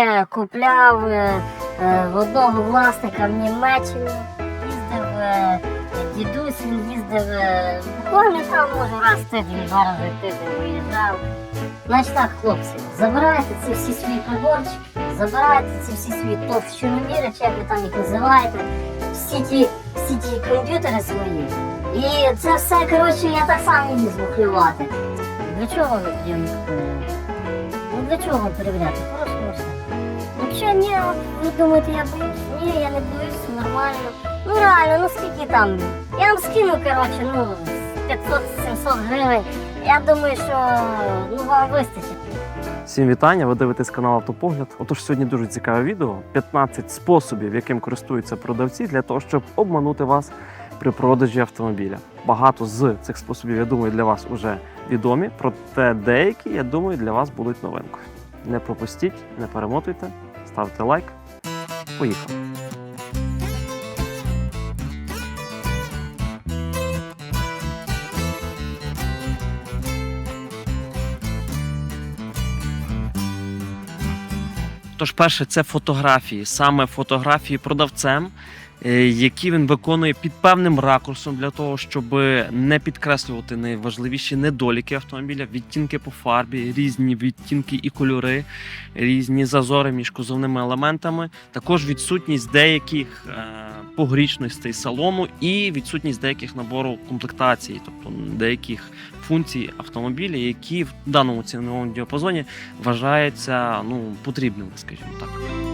ще купляв е, е, в одного власника в Німеччині. Їздив е, дідусь, він їздив е, буквально там, може, раз тиждень, два рази тиждень виїжджав. Значить так, хлопці, забирайте ці всі свої приборчики, забирайте ці всі свої товщиноміри, чи як ви там їх називаєте, всі ті, всі ті комп'ютери свої. І це все, коротше, я так само міг змухлювати. Для чого тоді? Ну для чого перевіряти? Якщо ні, ви думаєте, я боюсь? Ні, я не боюсь, нормально. Ну реально, ну скільки там? Я вам скину, коротше, ну, 500-700 гривень. Я думаю, що ну вам вистачить. Всім вітання! Ви дивитесь канал Автопогляд. Отож, сьогодні дуже цікаве відео: 15 способів, яким користуються продавці для того, щоб обманути вас при продажі автомобіля. Багато з цих способів, я думаю, для вас вже відомі, проте деякі, я думаю, для вас будуть новинкою. Не пропустіть, не перемотуйте, ставте лайк. Поїхали! Тож, перше, це фотографії, саме фотографії продавцем, які він виконує під певним ракурсом для того, щоб не підкреслювати найважливіші недоліки автомобіля, відтінки по фарбі, різні відтінки і кольори, різні зазори між кузовними елементами, також відсутність деяких е, погрічностей салону і відсутність деяких набору комплектації, тобто деяких функцій автомобіля, які в даному ціновому діапазоні вважаються ну, потрібними, скажімо так.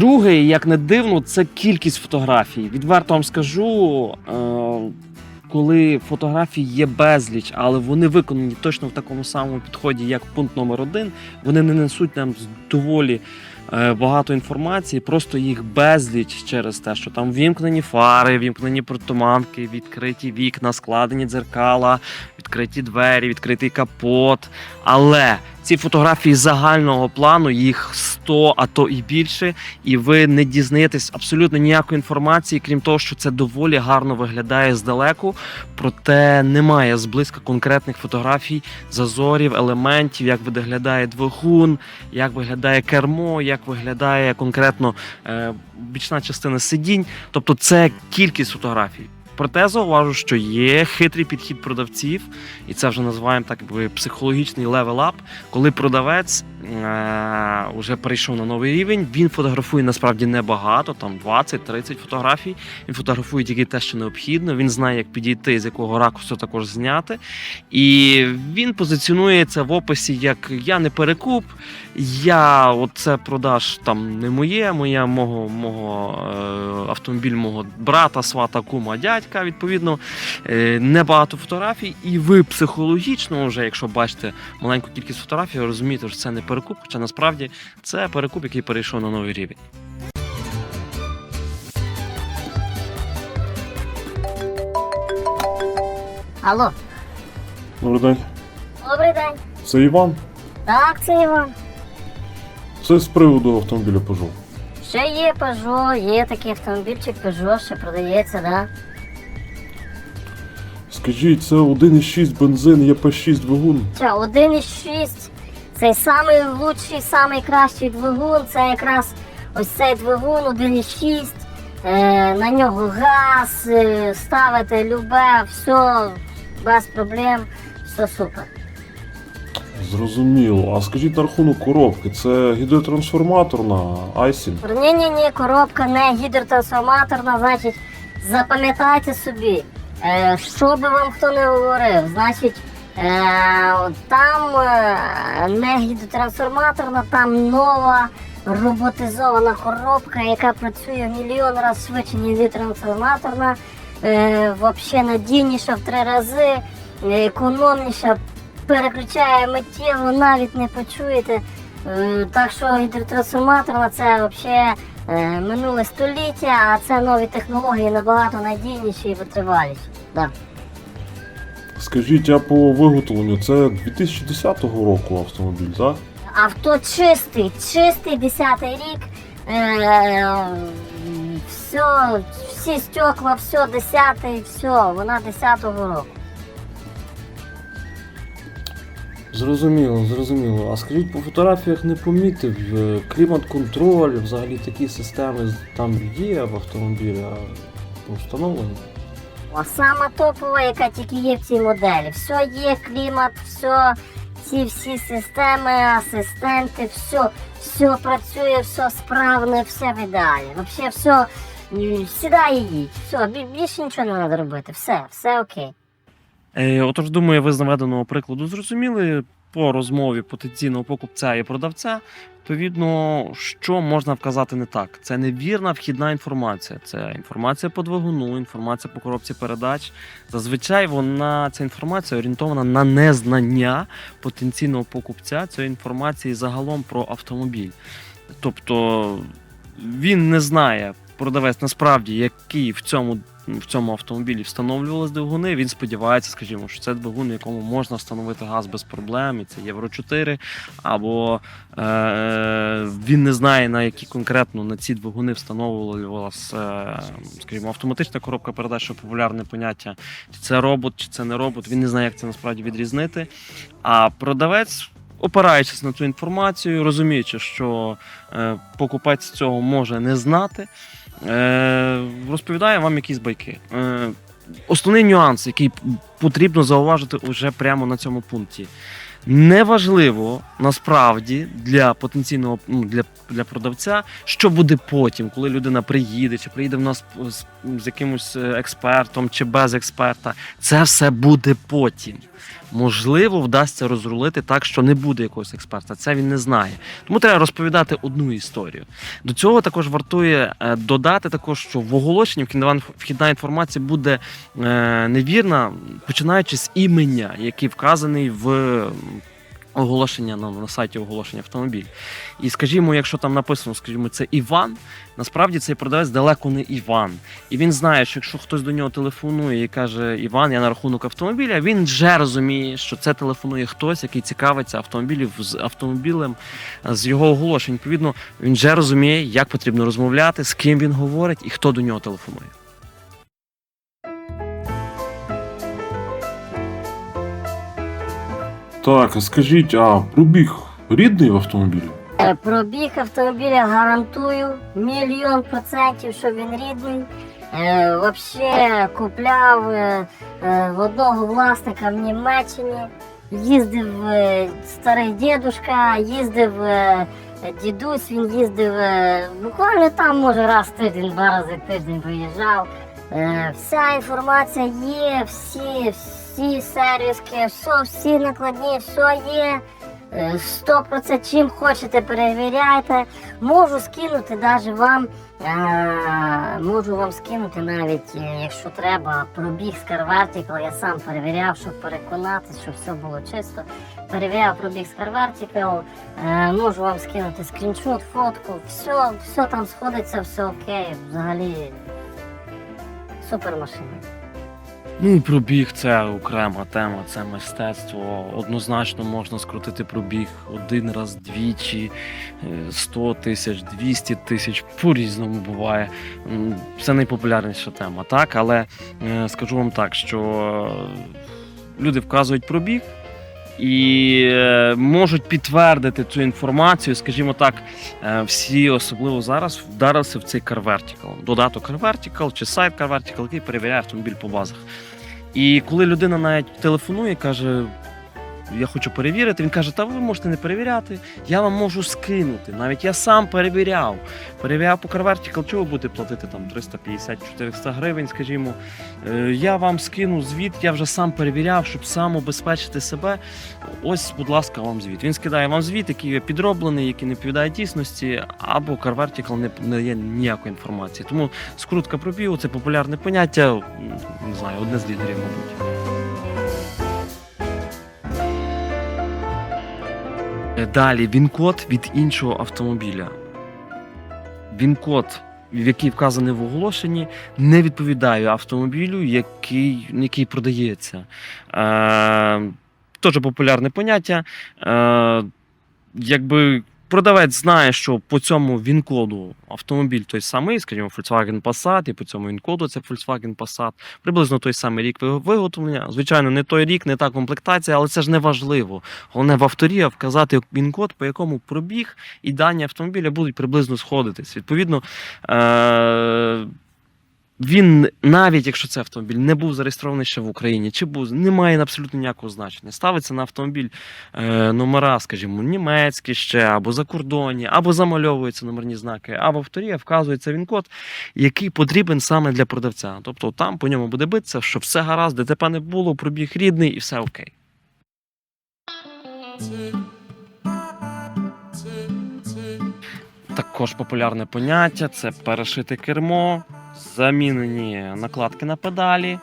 Друге, як не дивно, це кількість фотографій. Відверто вам скажу, е, коли фотографій є безліч, але вони виконані точно в такому самому підході, як пункт номер один, вони не несуть нам доволі е, багато інформації, просто їх безліч через те, що там вімкнені фари, вімкнені протуманки, відкриті вікна, складені дзеркала, відкриті двері, відкритий капот. Але ці фотографії загального плану, їх 100, а то і більше, і ви не дізнаєтесь абсолютно ніякої інформації, крім того, що це доволі гарно виглядає здалеку, проте немає зблизька конкретних фотографій, зазорів, елементів, як виглядає двигун, як виглядає кермо, як виглядає конкретно е, бічна частина сидінь. Тобто це кількість фотографій. Проте зауважу, що є хитрий підхід продавців, і це вже називаємо так би психологічний левел-ап, коли продавець вже перейшов на новий рівень. Він фотографує насправді небагато, там 20-30 фотографій. Він фотографує тільки те, що необхідно. Він знає, як підійти, з якого ракурсу також зняти. І він позиціонує це в описі як я не перекуп, я оце продаж там не моє, моє мого, мого е, автомобіль мого брата, свата, кума, дядька. Відповідно, е, небагато фотографій, і ви психологічно, вже, якщо бачите маленьку кількість фотографій, розумієте, що це не перекуп, хоча насправді це перекуп, який перейшов на новий рівень. Алло, Добрий день. добрий день. Це Іван. Так, це Іван. Це з приводу автомобіля Peugeot. Ще є Peugeot, є такий автомобільчик Peugeot, ще продається, да? Скажіть, це 1,6 бензин, ЄП6 двигун. Це 1,6. Цей самий лучший, самий кращий двигун. Це якраз ось цей двигун 1,6. Е, на нього газ, е, ставите любе, все без проблем, все супер. Зрозуміло. А скажіть на рахунок коробки, це гідротрансформаторна Айсін. Ні, ні, ні, коробка не гідротрансформаторна, значить, запам'ятайте собі, е, що би вам хто не говорив, значить, там е, не гідротрансформаторна, там нова роботизована коробка, яка працює мільйон разів швидше, ніж гідротрансформаторна, е, взагалі надійніша в три рази, е, економніша, переключає миттєво, навіть не почуєте. Так що гідротрансформаторна це взагалі минуле століття, а це нові технології набагато надійніші і витриваліші. Да. Скажіть, а по виготовленню це 2010 року автомобіль, так? Авто чистий, чистий 10 рік. Е, все, всі стекла, все 10, все, вона 10-го року. Зрозуміло, зрозуміло. А скажіть, по фотографіях не помітив е, клімат-контроль, взагалі такі системи там є в автомобілі а, встановлені? Сама топова, яка тільки є в цій моделі. Все є, клімат, все, ці всі системи, асистенти, все, все працює, все справне, все в ідеалі. Взагалі все сідає їдь. Все, більше нічого не треба робити. Все, все окей. Е, отож, думаю, ви з наведеного прикладу зрозуміли по розмові потенційного покупця і продавця. Відповідно, що можна вказати не так? Це невірна вхідна інформація. Це інформація по двигуну, інформація по коробці передач. Зазвичай вона ця інформація орієнтована на незнання потенційного покупця цієї інформації загалом про автомобіль. Тобто він не знає, продавець насправді, який в цьому в цьому автомобілі встановлювалися двигуни. Він сподівається, скажімо, що це двигун, в якому можна встановити газ без проблем, і це Євро 4. Або е, він не знає, на які конкретно на ці двигуни встановлювалася, е, скажімо, автоматична коробка передач, що популярне поняття, чи це робот, чи це не робот. Він не знає, як це насправді відрізнити. А продавець. Опираючись на цю інформацію, розуміючи, що е, покупець цього може не знати, розповідає вам якісь байки. Е, основний нюанс, який потрібно зауважити уже прямо на цьому пункті. Неважливо насправді для потенційного ну, для, для продавця, що буде потім, коли людина приїде, чи приїде в нас з, з якимось е, експертом чи без експерта. Це все буде потім. Можливо, вдасться розрулити так, що не буде якогось експерта. Це він не знає. Тому треба розповідати одну історію. До цього також вартує е, додати, також, що в оголошенні вхідна- інформація буде е, невірна, починаючи з імення, який вказаний в оголошення на, на сайті оголошення автомобіль. І скажімо, якщо там написано, скажімо, це Іван, насправді цей продавець далеко не Іван. І він знає, що якщо хтось до нього телефонує і каже Іван, я на рахунок автомобіля, він вже розуміє, що це телефонує хтось, який цікавиться автомобілів з автомобілем з його оголошень. Відповідно, він вже розуміє, як потрібно розмовляти, з ким він говорить і хто до нього телефонує. Так, а скажіть, а пробіг рідний в автомобілі? Е, Пробіг автомобіля гарантую мільйон процентів, що він рідний. Е, Взагалі купляв е, в одного власника в Німеччині. Їздив старий дідушка, їздив дідусь, він їздив буквально там, може, раз тиждень, два рази тиждень виїжджав. Вся інформація є, всі, всі сервіски, все, всі накладні, все є. Е, 100% чим хочете перевіряйте. Можу скинути навіть вам, е, можу вам скинути навіть, е, якщо треба, пробіг з. Я сам перевіряв, щоб переконатися, щоб все було чисто. Перевіряв пробіг з е, можу вам скинути скріншот, фотку, все, все там сходиться, все окей. Взагалі супер машина. Ну, пробіг це окрема тема, це мистецтво. Однозначно можна скрутити пробіг один раз, двічі, е, 100 тисяч, 200 тисяч, по-різному буває. Це найпопулярніша тема, так? Але е, скажу вам так, що е, люди вказують пробіг. І е, можуть підтвердити цю інформацію, скажімо так, е, всі особливо зараз вдарився в цей Car Vertical. Додаток Car Vertical чи сайт Car Vertical, який перевіряє автомобіль по базах. І коли людина навіть телефонує, каже: Я хочу перевірити, він каже, та ви можете не перевіряти, я вам можу скинути. Навіть я сам перевіряв. Перевіряв по Vertical, чого ви будете платити там 350-400 гривень, скажімо. Е, Я вам скину звіт, я вже сам перевіряв, щоб сам убезпечити себе. Ось, будь ласка, вам звіт. Він скидає вам звіт, який є підроблений, який не відповідає дійсності, або Vertical не, не є ніякої інформації. Тому скрутка пробігу це популярне поняття, не знаю, одне з лідерів, мабуть. Далі він-код від іншого автомобіля. Він-код, який вказаний в оголошенні, не відповідає автомобілю, який, який продається. Е, теж популярне поняття. Е, якби продавець знає, що по цьому він-коду автомобіль той самий, скажімо, Volkswagen Passat, і по цьому він-коду це Volkswagen Passat, приблизно той самий рік виготовлення. Звичайно, не той рік, не та комплектація, але це ж не важливо. Головне в авторі вказати він-код, по якому пробіг і дані автомобіля будуть приблизно сходитись. Відповідно, е- він, навіть якщо це автомобіль не був зареєстрований ще в Україні, чи був, не має абсолютно ніякого значення. Ставиться на автомобіль е, номера, скажімо, німецькі ще, або закордонні, або замальовуються номерні знаки, а в авторі вказується він код, який потрібен саме для продавця. Тобто там по ньому буде битися, що все гаразд, ДТП не було, пробіг рідний і все окей. Також популярне поняття це перешите кермо, замінені накладки на педалі,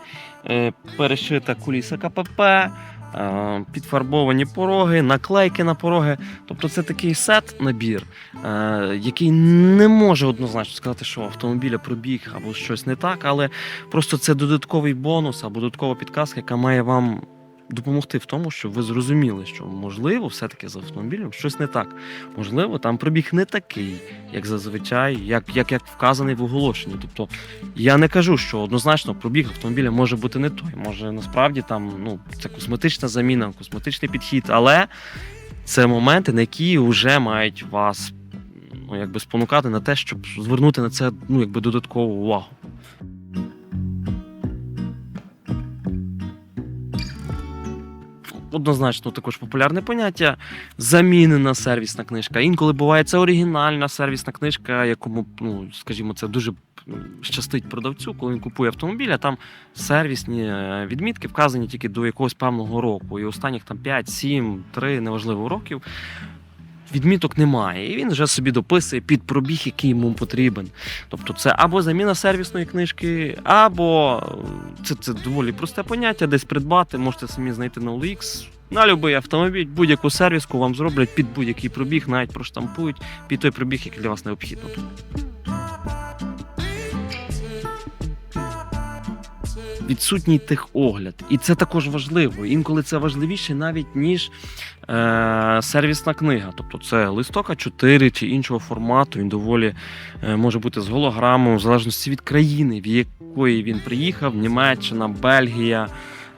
е, перешита куліса КПП, е, підфарбовані пороги, наклейки на пороги. Тобто це такий сет, набір, е, який не може однозначно сказати, що автомобіля пробіг або щось не так, але просто це додатковий бонус або додаткова підказка, яка має вам допомогти в тому, щоб ви зрозуміли, що можливо, все-таки з автомобілем щось не так. Можливо, там пробіг не такий, як зазвичай, як, як, як вказаний в оголошенні. Тобто я не кажу, що однозначно пробіг автомобіля може бути не той. Може насправді там ну, це косметична заміна, косметичний підхід, але це моменти, на які вже мають вас ну, якби спонукати на те, щоб звернути на це ну, якби додаткову увагу. Однозначно також популярне поняття замінена сервісна книжка. Інколи буває це оригінальна сервісна книжка, якому, ну, скажімо, це дуже щастить продавцю, коли він купує автомобіль, а там сервісні е, відмітки вказані тільки до якогось певного року. І останніх там 5, 7, 3, неважливо років. Відміток немає, і він вже собі дописує під пробіг, який йому потрібен. Тобто, це або заміна сервісної книжки, або е, це, це доволі просте поняття, десь придбати, можете самі знайти на OLX. На будь-який автомобіль, будь-яку сервіску вам зроблять під будь-який пробіг, навіть проштампують під той пробіг, який для вас необхідно. Відсутній техогляд. І це також важливо. Інколи це важливіше навіть ніж е, сервісна книга. Тобто це листок А4 чи іншого формату. Він доволі е, може бути з голограмою, в залежності від країни, в якої він приїхав: Німеччина, Бельгія,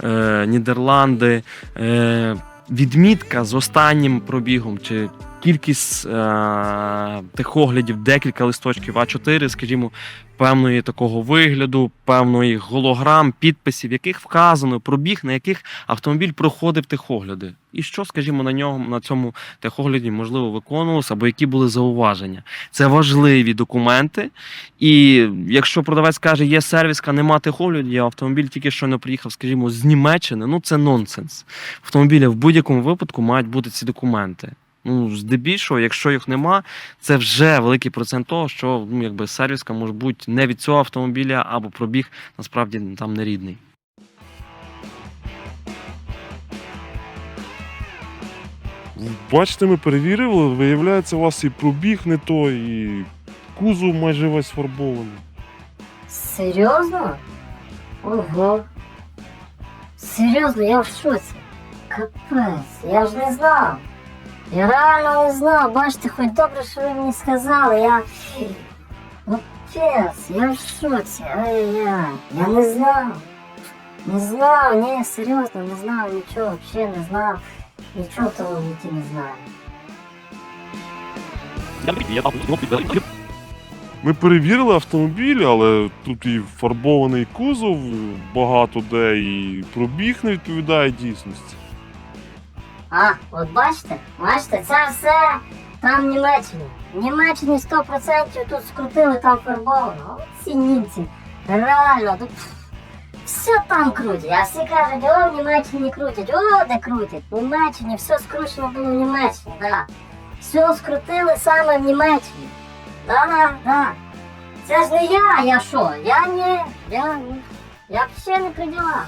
е, Нідерланди. Е, відмітка з останнім пробігом чи кількість е, техоглядів, декілька листочків А4, скажімо, певної такого вигляду, певної голограм, підписів, яких вказано пробіг, на яких автомобіль проходив техогляди. І що, скажімо, на ньому на цьому техогляді можливо виконувалося, або які були зауваження. Це важливі документи. І якщо продавець каже, є сервіска, нема техоглядів, автомобіль тільки що не приїхав, скажімо, з Німеччини, ну це нонсенс. Автомобіля в будь-якому випадку мають бути ці документи. Ну, здебільшого, якщо їх нема, це вже великий процент того, що ну, якби сервіска може бути не від цього автомобіля, або пробіг насправді там не рідний. Бачите, ми перевірили, виявляється, у вас і пробіг не той, і кузов майже весь фарбований. Серйозно? Ого. Серйозно, я в шоці. Капець, я ж не знав. Я реально не знав. Бачите, хоч добре, що ви мені сказали. Я. Капець, я в шоці. Ай-яй. Я не знав. Не знав, ні, серйозно, не знав нічого, взагалі не знав. Нічого того в житті не знаю. Ми перевірили автомобіль, але тут і фарбований кузов багато де, і пробіг не відповідає дійсності. А, от бачите, бачите, це все там в Німеччині. В Німеччині 100% тут скрутили, там фарбовано. От ці німці. Реально, тут все там крутять. А всі кажуть, о, в Німеччині крутять, о, де крутять. В Німеччині все скручено було в Німеччині, да. Все скрутили саме в Німеччині. Да, да. Це ж не я, я що? Я не, я, я ще не при ділах.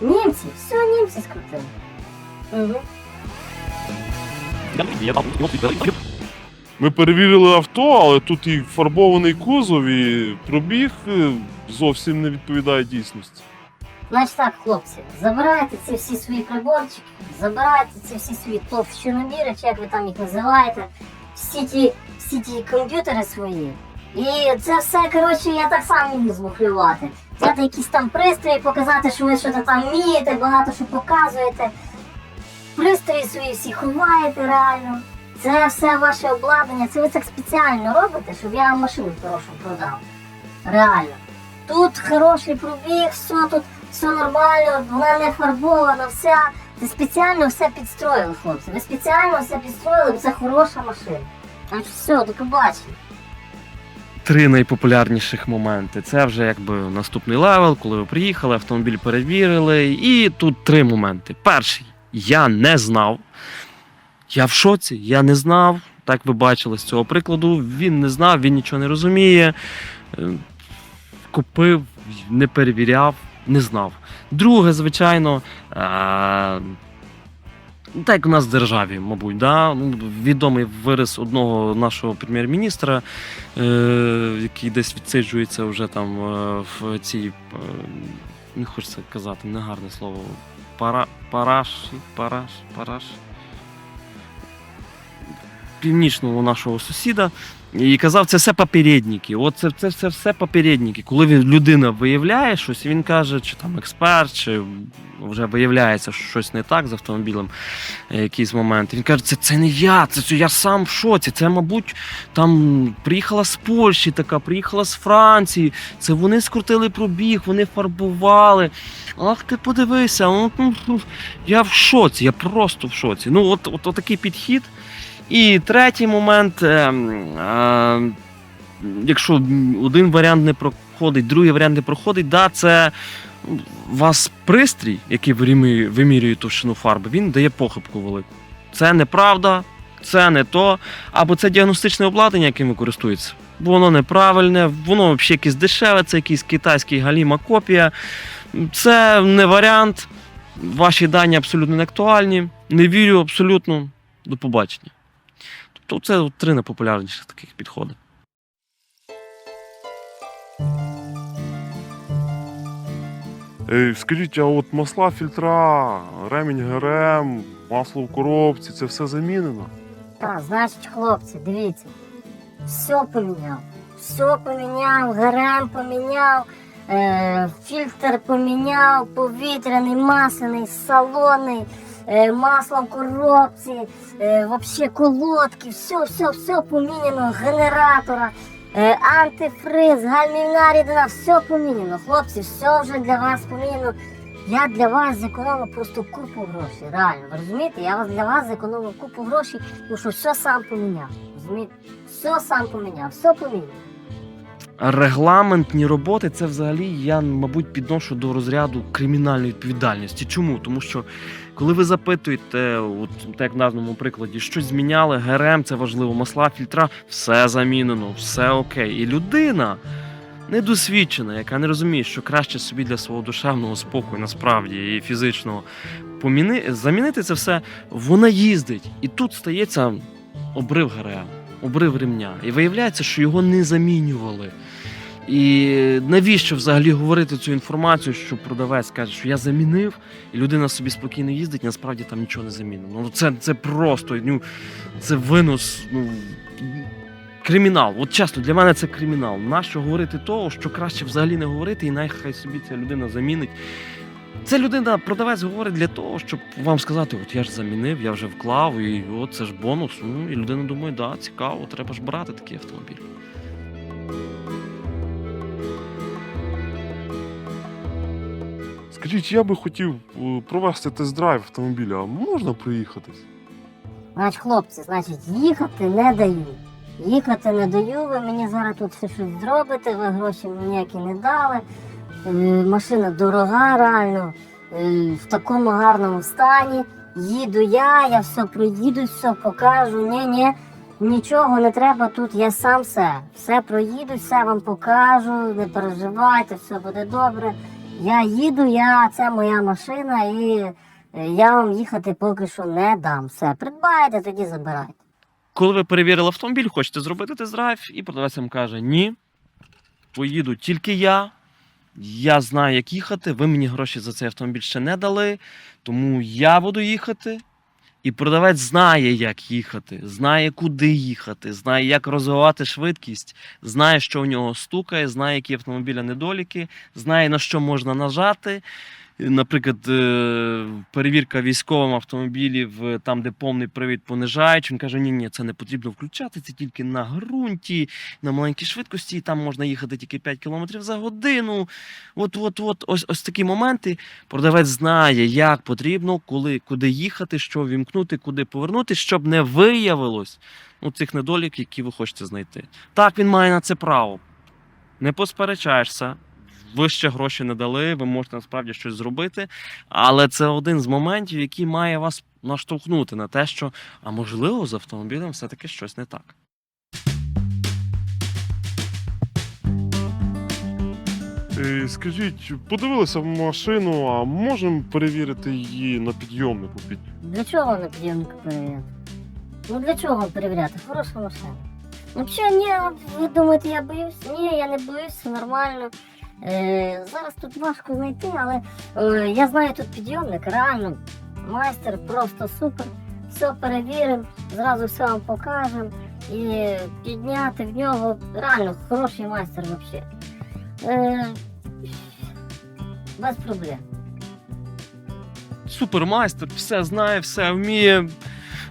Німці, все німці скрутили. Ми перевірили авто, але тут і фарбований кузов, і пробіг е, зовсім не відповідає дійсності. Значить так, хлопці, забирайте ці всі свої приборчики, забирайте ці всі свої товщиноміри, чи як ви там їх називаєте, всі ті, всі ті комп'ютери свої. І це все, коротше, я так само міг змухлювати. Взяти якісь там пристрої, показати, що ви щось там вмієте, багато що показуєте. Пристрої свої всі ховаєте реально. Це все ваше обладнання, це ви так спеціально робите, щоб я вам машину хорошу продав. Реально. Тут хороший пробіг, все тут все нормально, вона не фарбована, вся. Це спеціально все підстроїли, хлопці. Ви спеціально все підстроїли, це хороша машина. Так все, до побачення. Три найпопулярніших моменти. Це вже якби наступний левел, коли ви приїхали, автомобіль перевірили. І тут три моменти. Перший я не знав. Я в шоці, я не знав. Так ви бачили з цього прикладу. Він не знав, він нічого не розуміє. Е, Купив, не перевіряв, не знав. Друге, звичайно, е, так як у нас в державі, мабуть, да? ну, відомий вирис одного нашого прем'єр-міністра, е, який десь відсиджується вже там е, в цій, не хочеться казати, негарне слово. para, paras, sí, paras, paras. Північного нашого сусіда. І казав, це все попередники. От це, це, це все попередники. Коли він, людина виявляє щось, він каже, чи там експерт, чи вже виявляється, що щось не так з автомобілем е, якийсь момент. Він каже, це, це не я, це, це я сам в шоці. Це, мабуть, там приїхала з Польщі така, приїхала з Франції. Це вони скрутили пробіг, вони фарбували. Ах, ти подивися, ну, ну, ну, я в шоці, я просто в шоці. Ну, от, от, от такий підхід. І третій момент. Е, е, якщо один варіант не проходить, другий варіант не проходить, да, це у вас пристрій, який вимірює товщину фарби, він дає похибку велику. Це неправда, це не то, або це діагностичне обладнання, яким ви користуєтеся. Воно неправильне, воно взагалі якесь дешеве, це якийсь китайський галіма копія. Це не варіант. Ваші дані абсолютно не актуальні. Не вірю абсолютно. До побачення. Тобто це три найпопулярніших таких підходи. Е, Скажіть, а от масла, фільтра, ремінь ГРМ, масло в коробці, це все замінено? Так, значить, хлопці, дивіться, все поміняв. Все поміняв, ГРМ поміняв, е, фільтр поміняв, повітряний, масляний, салонний, масло в коробці, е, вообще колодки, все, все, все поміняно, генератора, е, антифриз, гальмівна рідина, все поміняно. Хлопці, все вже для вас поміняно. Я для вас зекономив просто купу грошей. Реально, ви розумієте? Я для вас зекономив купу грошей, тому що все сам поміняв. Розумієте? Все сам поміняв, все поміняв. Регламентні роботи це взагалі я, мабуть, підношу до розряду кримінальної відповідальності. Чому? Тому що коли ви запитуєте, от так як в названому прикладі, щось зміняли, ГРМ це важливо, масла, фільтра, все замінено, все окей. І людина недосвідчена, яка не розуміє, що краще собі для свого душевного спокою, насправді і фізичного поміни, замінити це все, вона їздить. І тут стається обрив ГРМ, обрив ремня. І виявляється, що його не замінювали. І навіщо взагалі говорити цю інформацію, що продавець каже, що я замінив, і людина собі спокійно їздить, насправді там нічого не замінено. Ну це, це просто ну, це винос. Ну, Кримінал, от чесно, для мене це кримінал. Нащо говорити того, що краще взагалі не говорити, і нехай собі ця людина замінить. Це людина, продавець говорить для того, щоб вам сказати, от я ж замінив, я вже вклав, і от це ж бонус. Ну і людина думає, да, цікаво, треба ж брати такий автомобіль. Скажіть, я би хотів е, провести тест-драйв автомобіля, а можна приїхатись? Значить, хлопці, значить, їхати не даю. Їхати не даю, ви мені зараз тут все щось зробите, ви гроші ніякі не дали. Е, машина дорога, реально, е, в такому гарному стані. Їду я, я все проїду, все покажу. Ні, ні, нічого не треба тут, я сам все. Все проїду, все вам покажу, не переживайте, все буде добре. Я їду, я, це моя машина і е, я вам їхати поки що не дам. Все, придбайте, тоді забирайте. Коли ви перевірили автомобіль, хочете зробити тест-драйв, і продавець вам каже: ні, поїду тільки я, я знаю, як їхати. Ви мені гроші за цей автомобіль ще не дали, тому я буду їхати. І продавець знає, як їхати, знає, куди їхати, знає, як розвивати швидкість, знає, що в нього стукає, знає, які автомобіля недоліки, знає, на що можна нажати. Наприклад, е, перевірка військовим автомобілів, е, там, де повний привід понижають, він каже: ні, ні, це не потрібно включати, це тільки на ґрунті, на маленькій швидкості, там можна їхати тільки 5 км за годину. От, от, от, ось, ось такі моменти. Продавець знає, як потрібно, коли, куди їхати, що вімкнути, куди повернути, щоб не виявилось ну, цих недоліків, які ви хочете знайти. Так, він має на це право. Не посперечаєшся. Ви ще гроші не дали, ви можете насправді щось зробити. Але це один з моментів, який має вас наштовхнути на те, що, а можливо, з автомобілем все-таки щось не так. Е, Скажіть, подивилися в машину, а можемо перевірити її на підйомнику під Для чого на підйомнику перевіряти? Ну для чого перевіряти? Хороша машина. Ну що, ні, ви думаєте, я боюсь? Ні, я не боюсь, все нормально. Е, зараз тут важко знайти, але е, я знаю тут підйомник, реально. Майстер просто супер. Все перевіримо, зразу все вам покажемо. І підняти в нього реально хороший майстер взагалі. Е, без проблем. Супермайстер, все знає, все вміє.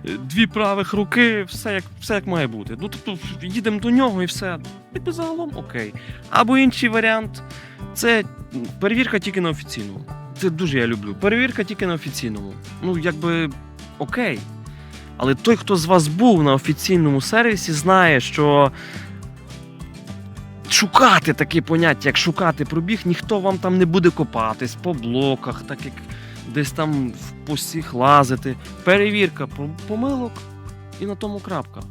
Дві правих руки, все як, все як має бути. Ну, тобто, їдемо до нього і все. Якби загалом окей. Або інший варіант це перевірка тільки на офіційному. Це дуже я люблю. Перевірка тільки на офіційному. Ну, якби окей. Але той, хто з вас був на офіційному сервісі, знає, що шукати таке поняття, як шукати пробіг, ніхто вам там не буде копатись по блоках, так як десь там в посіх лазити. Перевірка помилок і на тому крапка.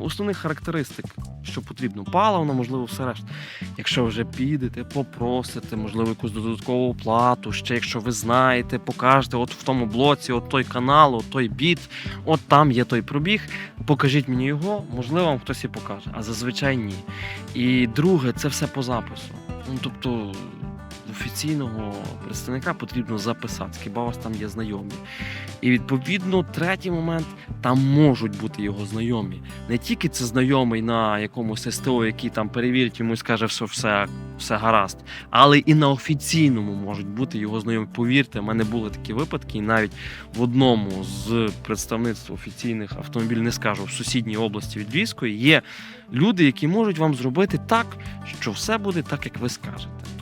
Основних характеристик, що потрібно. Паливно, можливо, все решта. Якщо вже підете, попросите, можливо, якусь додаткову оплату, ще якщо ви знаєте, покажете, от в тому блоці, от той канал, от той біт, от там є той пробіг. Покажіть мені його, можливо, вам хтось і покаже, а зазвичай ні. І друге, це все по запису. Ну, тобто, офіційного представника потрібно записати, хіба у вас там є знайомі. І відповідно, третій момент, там можуть бути його знайомі. Не тільки це знайомий на якомусь СТО, який там перевірить йому і скаже, що все, все гаразд, але і на офіційному можуть бути його знайомі. Повірте, в мене були такі випадки, і навіть в одному з представництв офіційних автомобілів, не скажу, в сусідній області від Львівської, є люди, які можуть вам зробити так, що все буде так, як ви скажете.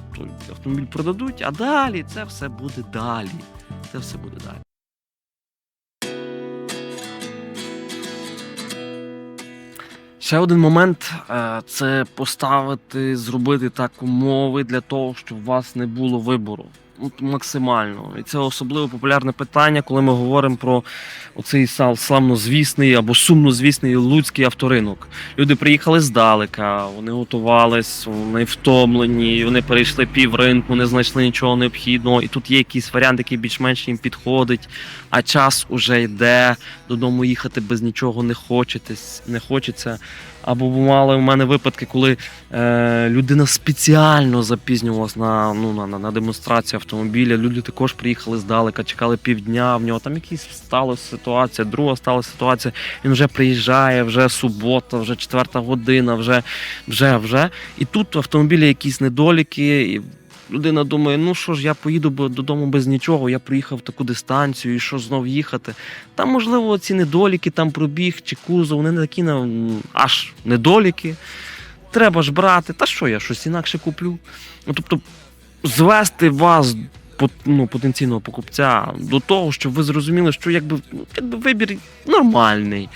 Автомобіль продадуть, а далі це все буде далі. Це все буде далі. Ще один момент е, це поставити, зробити так умови для того, щоб у вас не було вибору. Максимально. І це особливо популярне питання, коли ми говоримо про оцей славнозвісний або сумнозвісний луцький авторинок. Люди приїхали здалека, вони готувались, вони втомлені, вони перейшли пів ринку, не знайшли нічого необхідного. І тут є якийсь варіант, який більш-менш їм підходить, а час уже йде, додому їхати без нічого не хочеться. Або бували у мене випадки, коли е, людина спеціально запізнювалась на, ну, на, на, на демонстрацію автомобіля. Люди також приїхали здалека, чекали півдня. В нього там якась сталася ситуація, друга стала ситуація. Він вже приїжджає, вже субота, вже четверта година, вже, вже, вже. І тут автомобілі якісь недоліки. Людина думає, ну що ж, я поїду додому без нічого, я приїхав таку дистанцію, і що знов їхати. Там, можливо, ці недоліки, там пробіг чи кузов, вони не такі аж недоліки. Треба ж брати. Та що я щось інакше куплю? Ну, тобто, звести вас, ну, потенційного покупця, до того, щоб ви зрозуміли, що якби, ну, якби вибір нормальний.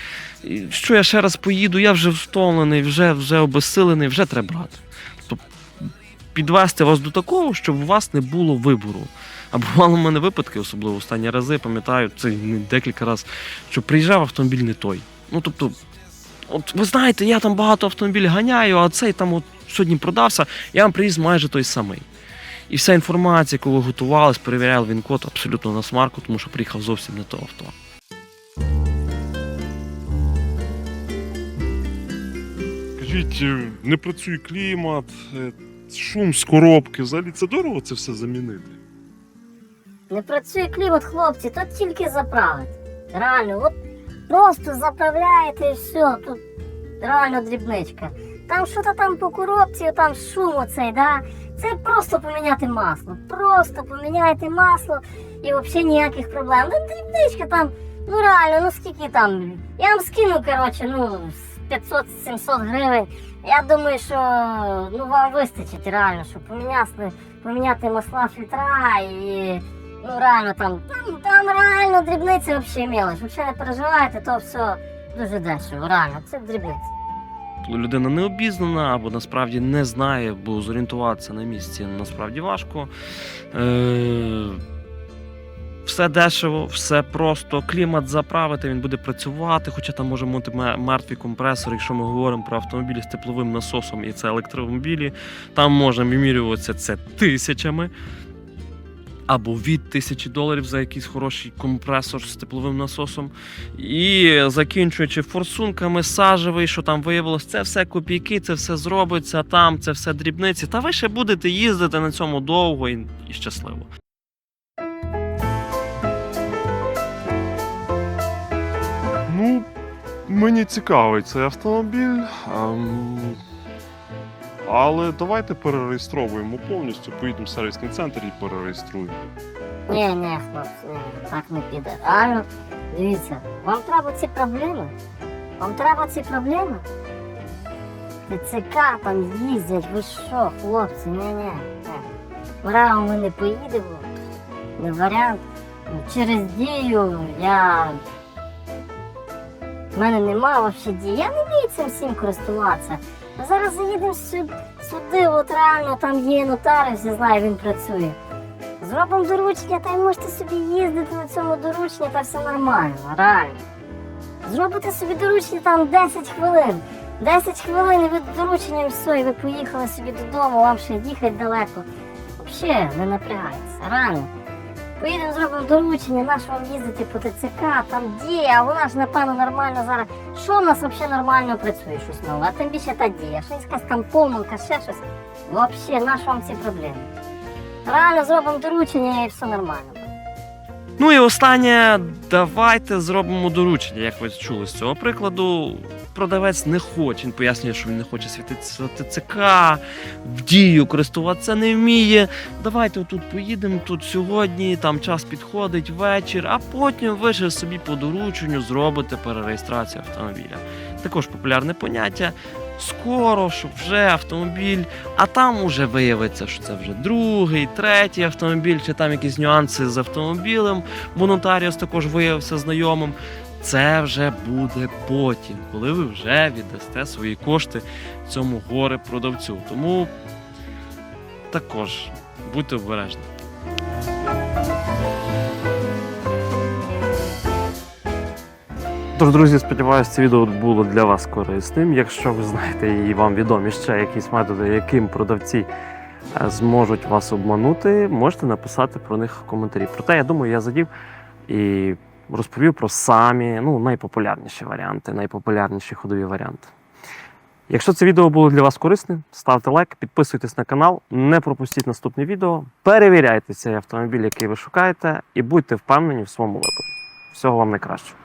Що я ще раз поїду, я вже втомлений, вже, вже обезсилений, вже треба брати. Підвести вас до такого, щоб у вас не було вибору. А бувало в мене випадки, особливо останні рази, пам'ятаю, це не декілька разів, що приїжджав автомобіль не той. Ну тобто, от ви знаєте, я там багато автомобілів ганяю, а цей там от сьогодні продався, я вам привіз майже той самий. І вся інформація, яку ви готувались, перевіряли він код абсолютно на смарку, тому що приїхав зовсім не то авто. Кажіть, е, не працює клімат, е, шум з коробки. Взагалі це дорого це все замінити. Не працює клімат, хлопці, то тільки заправити. Реально, от просто заправляєте і все, тут реально дрібничка. Там що-то там по коробці, там шум оцей, да? Це просто поміняти масло. Просто поміняйте масло і взагалі ніяких проблем. Ну, дрібничка там, ну реально, ну скільки там. Я вам скину, коротше, ну, 500-700 гривень. Я думаю, що ну, вам вистачить реально, щоб поміняти, поміняти масла фільтра і Ну реально там, там, там реально дрібниці взагалі мелочь. Взагалі не переживайте, то все дуже дешево, реально, це дрібниці. Людина не обізнана або насправді не знає, бо зорієнтуватися на місці насправді важко. Е- все дешево, все просто. Клімат заправити, він буде працювати, хоча там може бути мертвий компресор, якщо ми говоримо про автомобілі з тепловим насосом і це електромобілі. Там можна вимірюватися це тисячами. Або від тисячі доларів за якийсь хороший компресор з тепловим насосом. І закінчуючи форсунками, сажевий, що там виявилось, це все копійки, це все зробиться, там це все дрібниці. Та ви ще будете їздити на цьому довго і, щасливо. Ну, мені цікавий цей автомобіль. ем, але давайте перереєстровуємо повністю, поїдемо в сервісний центр і перереєструємо. Ні, ні, хлопці, так не піде. Реально, дивіться, вам треба ці проблеми. Вам треба ці проблеми. ТЦК там їздять, ви що, хлопці, ні, ні. ні. Ура, ми не поїдемо. Не варіант. Через дію я. В мене немає взагалі дії. Я не вмію цим всім користуватися. Зараз заїдемо сюди, сюди, от реально там є нотаріус, я знаю, він працює. Зробимо доручення, та й можете собі їздити на цьому дорученні, та все нормально, реально. Зробите собі доручення там 10 хвилин. 10 хвилин і ви дорученням все, і ви поїхали собі додому, вам ще їхати далеко. Взагалі не напрягайтеся, реально. Поїдемо, зробимо доручення, наш вам їздити по ТЦК, там дія, вона ж напевно нормально зараз. Що в нас взагалі нормально працює щось нове, а тим більше та дія, що якась там помилка, ще щось. Взагалі, наш вам ці проблеми. Реально зробимо доручення і все нормально. Ну і останнє, давайте зробимо доручення, як ви чули з цього прикладу. Продавець не хоче, він пояснює, що він не хоче світитися ТЦК, в дію користуватися не вміє. Давайте отут поїдемо тут сьогодні, там час підходить, вечір, а потім ви ж собі по дорученню зробите перереєстрацію автомобіля. Також популярне поняття. Скоро, щоб вже автомобіль, а там уже виявиться, що це вже другий, третій автомобіль, чи там якісь нюанси з автомобілем, бо нотаріус також виявився знайомим. Це вже буде потім, коли ви вже віддасте свої кошти цьому горе продавцю. Тому також будьте обережні. Тож, друзі, сподіваюся, це відео було для вас корисним. Якщо ви знаєте і вам відомі ще якісь методи, яким продавці е, зможуть вас обманути, можете написати про них коментарі. Проте, я думаю, я задів і розповів про самі ну, найпопулярніші варіанти, найпопулярніші ходові варіанти. Якщо це відео було для вас корисним, ставте лайк, підписуйтесь на канал, не пропустіть наступне відео, перевіряйте цей автомобіль, який ви шукаєте, і будьте впевнені в своєму виборі. Всього вам найкращого.